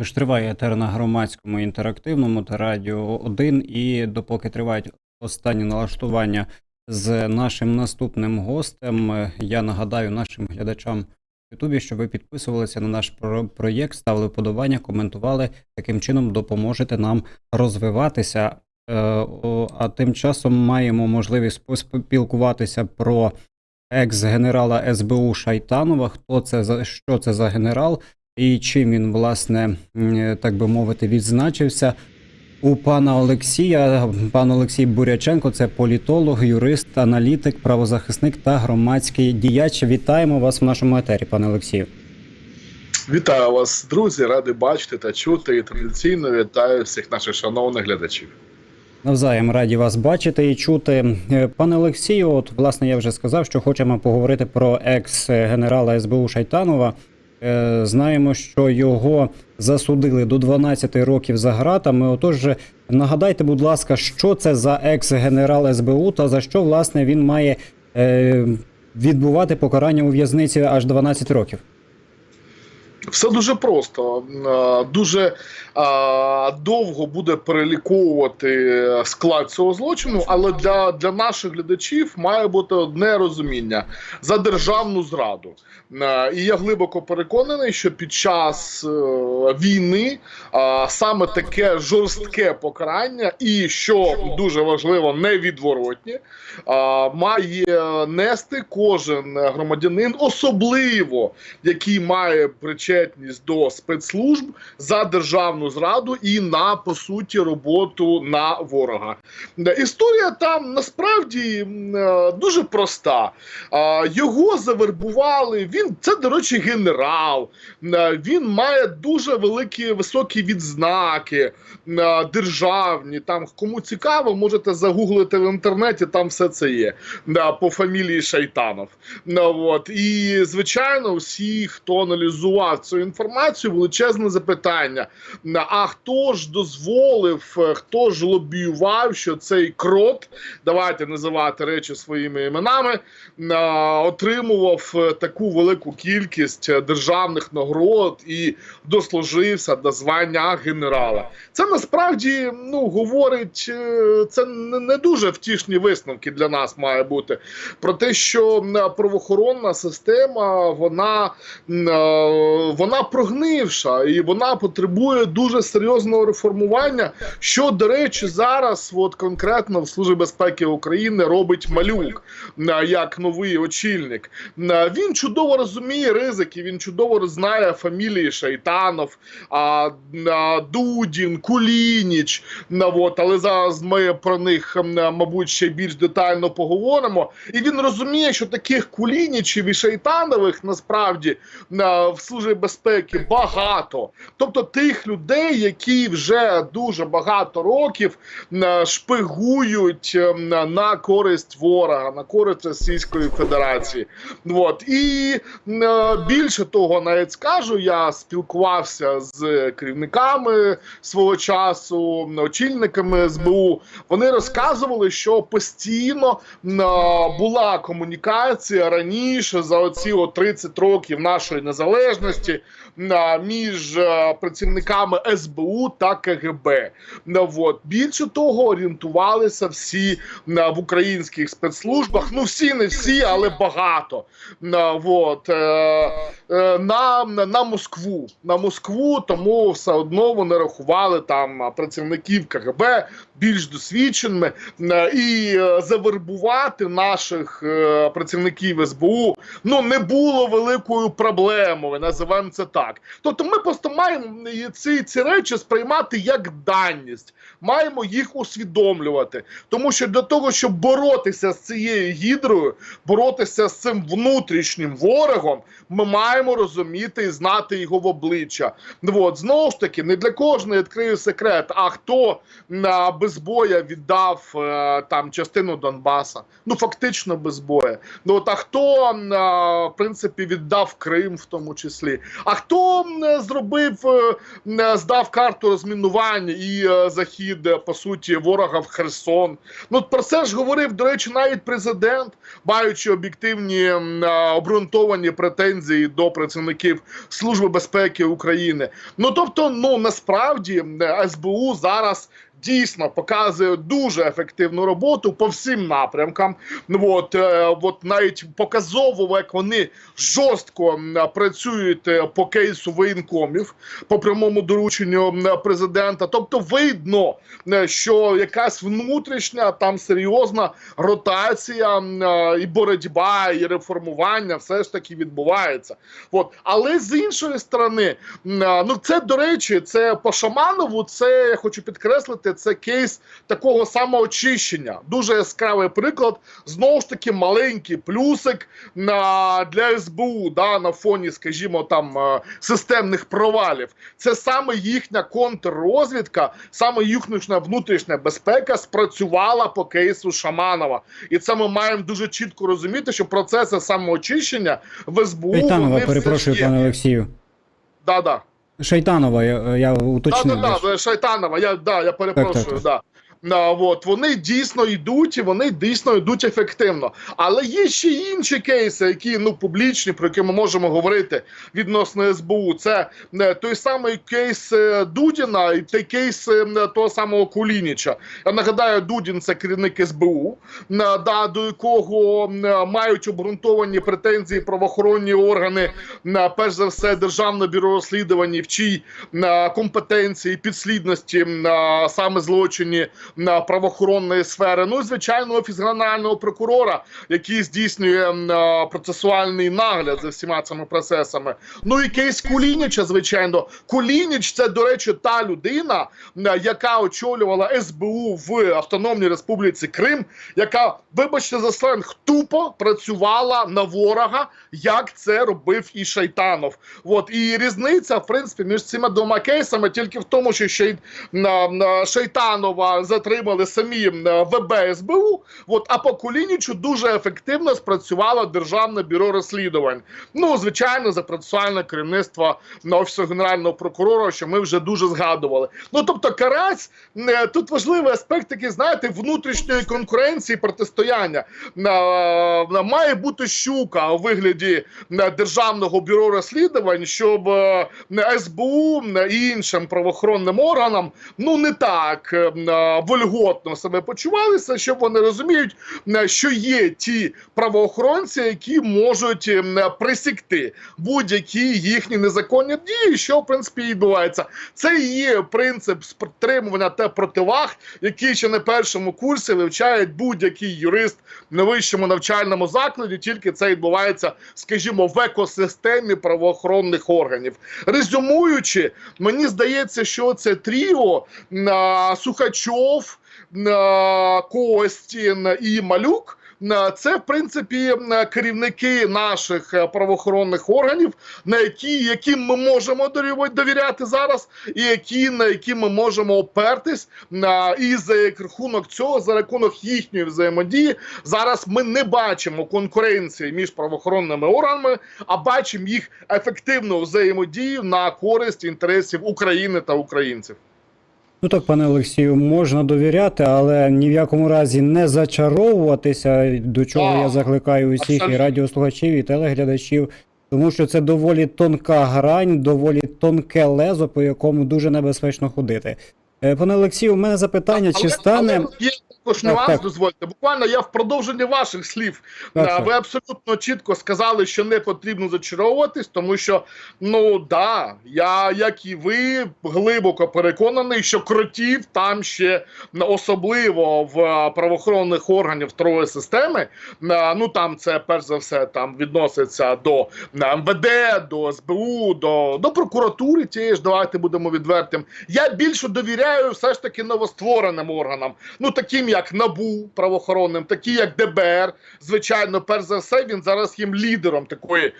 Тож триває етер на громадському інтерактивному та радіо 1. І допоки тривають останні налаштування з нашим наступним гостем, я нагадаю нашим глядачам в Ютубі, що ви підписувалися на наш про- проєкт, ставили вподобання, коментували. Таким чином допоможете нам розвиватися. Е, А тим часом маємо можливість поспілкуватися про екс-генерала СБУ Шайтанова. Хто це за що це за генерал? І чим він, власне, так би мовити, відзначився. У пана Олексія, пан Олексій Буряченко, це політолог, юрист, аналітик, правозахисник та громадський діяч. Вітаємо вас в нашому етері, пане Олексію. Вітаю вас, друзі! Радий бачити та чути. І традиційно вітаю всіх наших шановних глядачів. Навзаєм раді вас бачити і чути. Е, Пане Олексію, от власне я вже сказав, що хочемо поговорити про екс-генерала СБУ Шайтанова. Е, Знаємо, що його засудили до 12 років за ґратами. Отож, нагадайте, будь ласка, що це за екс-генерал СБУ та за що власне він має е, відбувати покарання у в'язниці аж 12 років. Все дуже просто. Е, Дуже довго буде переліковувати склад цього злочину, але для, для наших глядачів має бути одне розуміння за державну зраду. Е, І я глибоко переконаний, що під час е, війни е, саме таке жорстке покарання, і що дуже важливо, невідворотнє, е, має нести кожен громадянин, особливо який має причетність до спецслужб за державну зраду і на по суті роботу на ворога. Історія там насправді е, дуже проста. Його завербували. Він це, до речі, генерал. Е, Він має дуже великі високі відзнаки е, державні. Там кому цікаво, можете загуглити в інтернеті. Там все це є по фамілії Шайтанов. От. І, звичайно, всі, хто аналізував цю інформацію, величезне запитання. А хто ж дозволив, е, хто ж лобіював, що цей крот, давайте називати речі своїми іменами, е, отримував е, таку велику кількість е, державних нагород і дослужився до звання генерала. Це насправді ну, говорить, е, це не дуже втішні висновки для нас має бути про те, що правоохоронна система вона, е, вона прогнивша і вона потребує дуже серйозного реформування. Що, до речі, зараз, от конкретно в Службі безпеки України робить малюк як новий очільник. Він чудово розуміє ризики, він чудово знає фамілії Шайтанов, Дудін, Кулініч. Ну, от, але зараз ми про них, мабуть, ще більш детально поговоримо. І він розуміє, що таких Кулінічів і Шайтанових насправді в Службі безпеки багато. Тобто тих людей, які вже дуже багато років шпигують на користь ворога, на користь Російської Федерації. От. І е, більше того, навіть скажу, я спілкувався з керівниками свого часу, очільниками СБУ. Вони розказували, що постійно е, була комунікація раніше за оці от 30 років нашої незалежності е, між е, працівниками СБУ та КГБ. Ну, от. Більше того, орієнтувалися всі е, в українських спецслужбах. Ну всі не всі, але багато. На, вот, е, е, на, на, Москву. На Москву, тому все одно вони рахували там працівників КГБ більш досвідченими і завербувати наших працівників СБУ ну не було великою проблемою, називаємо це так. Тобто ми просто маємо ці, ці речі сприймати як даність, маємо їх усвідомлювати. Тому що для того, щоб боротися з цією гідрою, боротися з цим внутрішнім ворогом, ми маємо розуміти і знати його в обличчя. От, знову ж таки, не для кожного я відкрию секрет, а хто а, без боя віддав е, там частину Донбаса, ну фактично без боя. Ну от, а хто а, в принципі віддав Крим в тому числі, А хто м, зробив, е, здав карту розмінування і е, захід, е, по суті, ворога в Херсон? Ну про це ж говорив, до речі, навіть президент, маючи об'єктивні е, обґрунтовані претензії до працівників Служби безпеки України. Ну тобто, ну насправді м, СБУ зараз. Дійсно показує дуже ефективну роботу по всім напрямкам. Ну от, е, от навіть показово, як вони жорстко працюють е, по кейсу воєнкомів по прямому дорученню президента. Тобто, видно, е, що якась внутрішня там серйозна ротація і боротьба, і реформування все ж таки відбувається. От. Але з іншої сторони, ну це до речі, це по Шаманову. Це я хочу підкреслити. Це кейс такого самоочищення. Дуже яскравий приклад. Знову ж таки, маленький плюсик на для СБУ, да, на фоні, скажімо, там е, системних провалів. Це саме їхня контррозвідка, саме їхня внутрішня безпека спрацювала по кейсу Шаманова. І це ми маємо дуже чітко розуміти, що процеси самоочищення в СБУ вони перепрошую, пане Олексію. Да, да. Шайтанова, я, я уточнив. так, так, Шайтанова, я, да, я перепрошую, Так, так, да. От, вони дійсно йдуть і вони дійсно йдуть ефективно. Але є ще інші кейси, які ну публічні, про які ми можемо говорити відносно СБУ. Це е, той самий кейс е, Дудіна і той кейс е, того самого Кулініча. Я нагадаю, Дудін це керівник СБУ, е, да, до якого мають обґрунтовані претензії правоохоронні органи, перш за все, Державне бюро розслідувань, в чій компетенції, підслідності саме злочині правоохоронної сфери. Ну і звичайно, офіс генерального прокурора, який здійснює е, процесуальний нагляд за всіма цими процесами. Ну і кейс Кулініча, звичайно, Кулініч це, до речі, та людина, яка очолювала СБУ в Автономній Республіці Крим, яка, вибачте за сленг, тупо працювала на ворога, як це робив і Шайтанов. От і різниця, в принципі, між цими двома кейсами тільки в тому, що ще на Шайтанова затримали самі м, ВБ СБУ. От а по Кулінічу дуже ефективно спрацювало Державне бюро розслідувань. Ну, звичайно, за процесуальне керівництво на офісу генерального прокурора, що ми вже дуже згадували. Ну тобто, карась тут важливий аспект, такий, знаєте, внутрішньої конкуренції протистояння. Має бути щука у вигляді державного бюро розслідувань, щоб СБУ і іншим правоохоронним органам ну не так вольготно себе почувалися, щоб вони розуміють, е, що є ті правоохоронці, які можуть е, присікти будь-які їхні незаконні дії, що в принципі відбувається. Це і є принцип стримування та противаг, який ще на першому курсі вивчають будь-який юрист на вищому навчальному закладі. Тільки це відбувається, скажімо, в екосистемі правоохоронних органів. Резюмуючи, мені здається, що це тріо Сухачов, Костін і Малюк. Це в принципі керівники наших е, правоохоронних органів, на які яким ми можемо довіряти зараз, і які на які ми можемо опертись. І за рахунок цього, за рахунок їхньої взаємодії, зараз ми не бачимо конкуренції між правоохоронними органами, а бачимо їх ефективну взаємодію на користь інтересів України та українців. Ну так, пане Олексію, можна довіряти, але ні в якому разі не зачаровуватися, до чого я закликаю усіх і радіослухачів, і телеглядачів, тому що це доволі тонка грань, доволі тонке лезо, по якому дуже небезпечно ходити. Е, Пане Олексію, у мене запитання, чи стане. Також нюанс, так. дозвольте. Буквально я в продовженні ваших слів. Так, так. Ви абсолютно чітко сказали, що не потрібно зачаровуватись, тому що ну да, я як і ви глибоко переконаний, що кротів там ще особливо в а, правоохоронних органів второї системи. Ну там це перш за все там відноситься до МВД, до СБУ, до, до прокуратури. Тієї ж давайте будемо відвертим. Я більше довіряю все ж таки новоствореним органам, ну таким як як НАБУ правоохоронним, такі як ДБР. Звичайно, перш за все, він зараз є лідером такої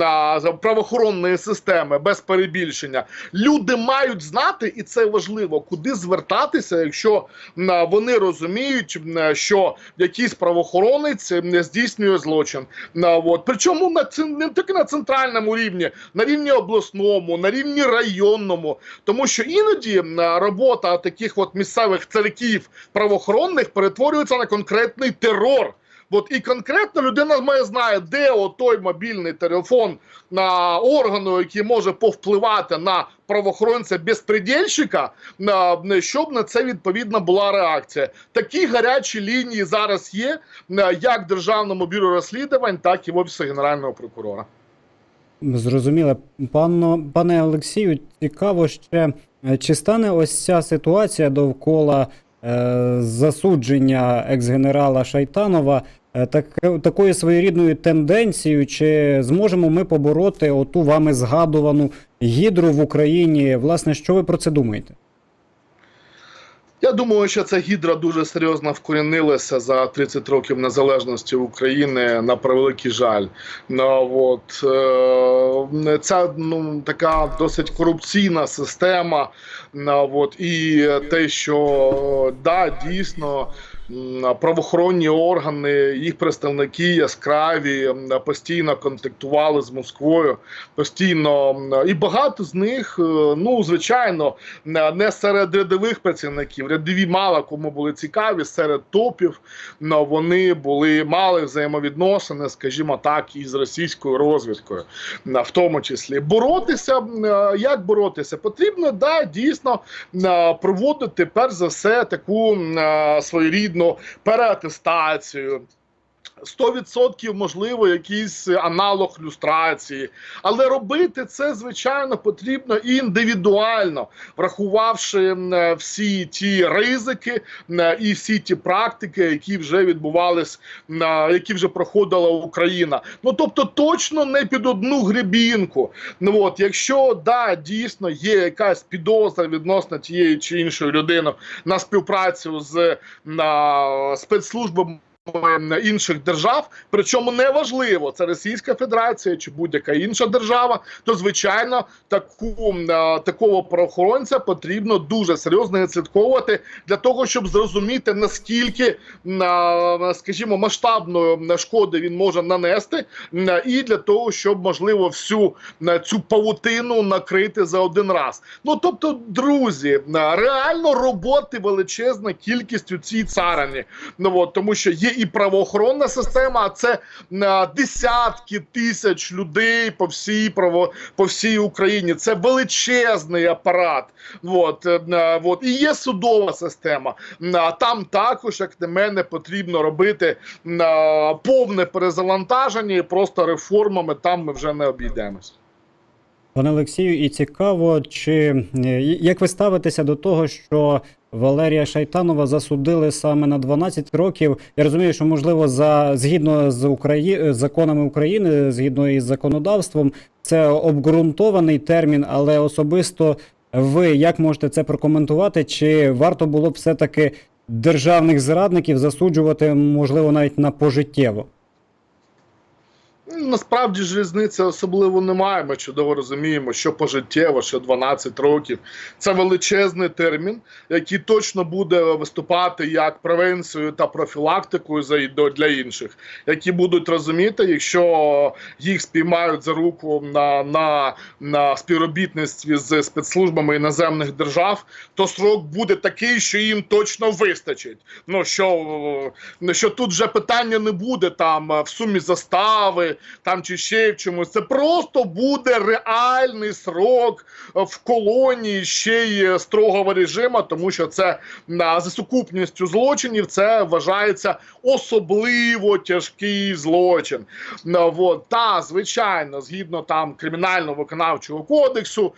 а, правоохоронної системи без перебільшення. Люди мають знати, і це важливо, куди звертатися, якщо а, вони розуміють, що якийсь правоохоронець м, здійснює злочин. На, от. Причому на не тільки на центральному рівні, на рівні обласному, на рівні районному. Тому що іноді робота таких от місцевих царьків правоохоронних перетворюється на конкретний терор. От і конкретно людина має знає, де той мобільний телефон на органу, який може повпливати на правоохоронця безпредельщика, щоб на це відповідна була реакція. Такі гарячі лінії зараз є як державному бюро розслідувань, так і в офісі генерального прокурора. Зрозуміло. Пано, пане Олексію, цікаво ще, е, чи стане ось ця ситуація довкола засудження екс-генерала Шайтанова е, так, такою своєрідною тенденцією, чи зможемо ми побороти оту вами згадувану гідру в Україні? Власне, що ви про це думаєте? Я думаю, що ця гідра дуже серйозно вкорінилася за 30 років незалежності України на превеликий жаль. Ну, от, е, ця ну, така досить корупційна система. Ну, от, і те, що да, дійсно. Правоохоронні органи, їх представники яскраві постійно контактували з Москвою, постійно і багато з них, е, ну звичайно, не серед рядових працівників. Рядові мало кому були цікаві, серед топів вони були мали взаємовідносини, скажімо так, із російською розвідкою, на- в тому числі. Боротися, як боротися? Потрібно да, дійсно проводити перш за все таку м, е, переатестацію. 100% можливо якийсь аналог люстрації, але робити це звичайно потрібно індивідуально, врахувавши е, всі ті ризики і всі ті практики, які вже відбувались, е, які вже проходила Україна. Ну тобто, точно не під одну гребінку. Ну от, якщо да, дійсно є якась підозра відносно тієї чи іншої людини на співпрацю з на, спецслужбами інших держав, причому неважливо, це Російська Федерація чи будь-яка інша держава, то звичайно таку такого правоохоронця потрібно дуже серйозно відслідковувати для того, щоб зрозуміти наскільки, скажімо, масштабної шкоди він може нанести, і для того, щоб можливо всю цю павутину накрити за один раз. Ну тобто, друзі, реально роботи величезна кількість у цій царині. Ну от тому, що є і правоохоронна система, а це десятки тисяч людей по всій право по всій Україні. Це величезний апарат. От, е, е, от. і є судова система. Е, Там також, як на мене, потрібно робити повне перезавантаження і просто реформами там ми вже не обійдемось. Пане Олексію, і цікаво, чи е, як ви ставитеся до того, що Валерія Шайтанова засудили саме на 12 років? Я розумію, що можливо за згідно з Украї... законами України, згідно із законодавством, це обґрунтований термін, але особисто ви як можете це прокоментувати? Чи варто було б все таки державних зрадників засуджувати, можливо, навіть на пожиттєво? Насправді ж різниці особливо немає. Ми чудово розуміємо, що пожиттєво, що 12 років. Це величезний термін, який точно буде виступати як превенцією та профілактикою за для інших, які будуть розуміти, якщо їх спіймають за руку на, на, на співробітництві з спецслужбами іноземних держав, то срок буде такий, що їм точно вистачить. Ну що, що тут вже питання не буде там в сумі застави там чи ще в чомусь. Це просто буде реальний срок в колонії ще й е, строгого режиму, тому що це за сукупністю злочинів це вважається особливо тяжкий злочин. От, та звичайно, згідно там кримінального виконавчого кодексу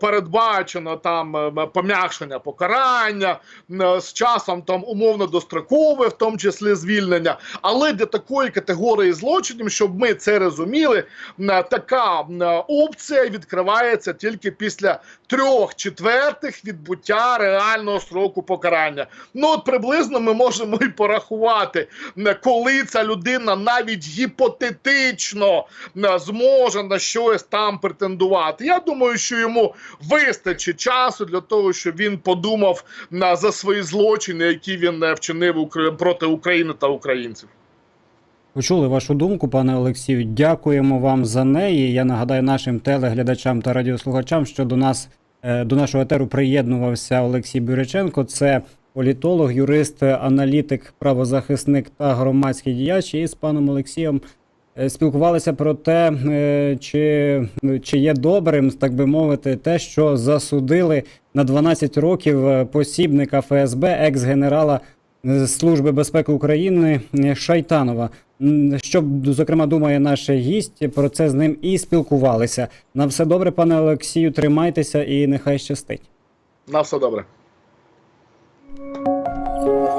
передбачено там е, пом'якшення покарання з часом там умовно дострокове, в тому числі звільнення. Але для такої категорії злочинів злочинів, щоб ми це розуміли, е, така е, опція відкривається тільки після трьох четвертих відбуття реального строку покарання. Ну от приблизно ми можемо і порахувати, е, коли ця людина навіть гіпотетично зможе на щось там претендувати. Я думаю, що йому вистачить часу для того, щоб він подумав на за свої злочини, які він вчинив проти України та українців. Почули вашу думку, пане Олексію. Дякуємо вам за неї. Я нагадаю нашим телеглядачам та радіослухачам, що до нас е, до нашого етеру приєднувався Олексій Бюриченко. Це політолог, юрист, аналітик, правозахисник та громадський діяч. І з паном Олексієм е, спілкувалися про те, е, чи, чи є добрим, так би мовити, те, що засудили на 12 років посібника ФСБ, екс-генерала Служби безпеки України Шайтанова. Що, зокрема, думає наш гість, про це з ним і спілкувалися. На все добре, пане Олексію, тримайтеся і нехай щастить. На все добре.